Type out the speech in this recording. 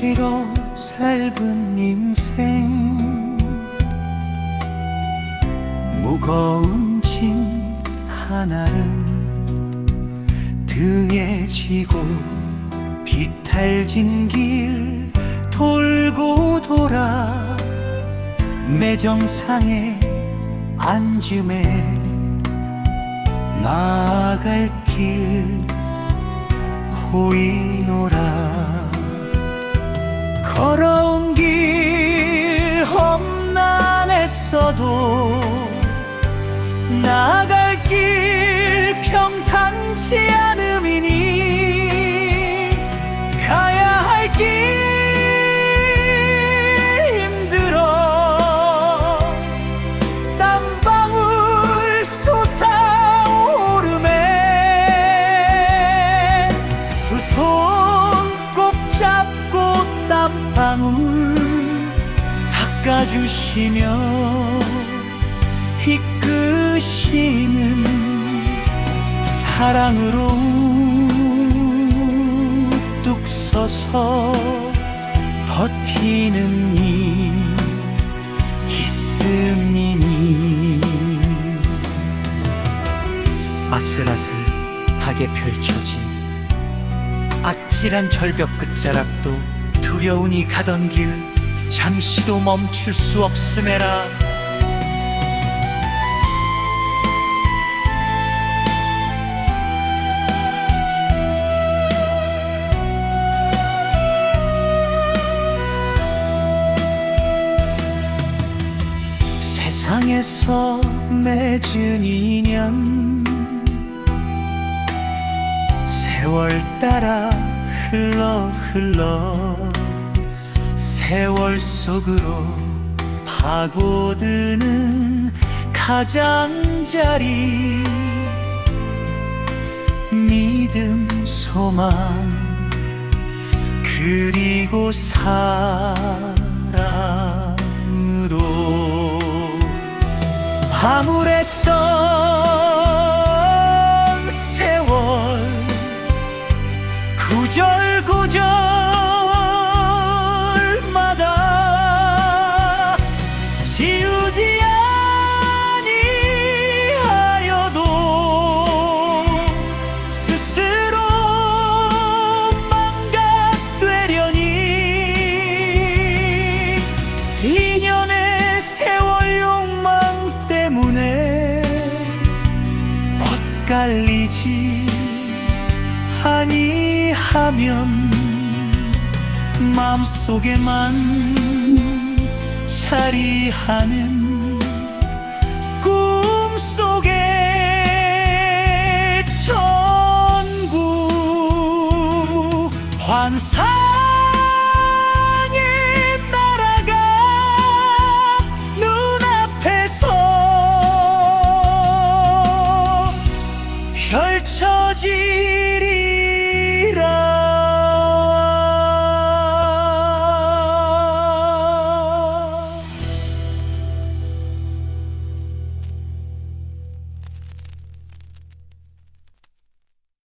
길어 짧은 인생. 무거운 짐 하나를 등에 지고 비탈진 길 돌고 돌아 매정상에 앉음에 나아갈 길 보이노라 걸어온 길 험난했어도 나아갈 길 평탄치 않음 땀방울 닦아주시며 이끄시는 사랑으로 뚝 서서 버티는 이 있음이니. 아슬아슬하게 펼쳐진 아찔한 절벽 끝자락도 두려우니 가던 길 잠시도 멈출 수 없음에라. 세상에서 맺은 인연 세월 따라 흘러 흘러 세월 속으로 파고드는 가장자리. 믿음 소망 그리고 사랑으로. 암울했 2년의 세월 욕망 때문에 엇갈리지 아니하면 마음속에만 자리하는 꿈속에 천국 환상.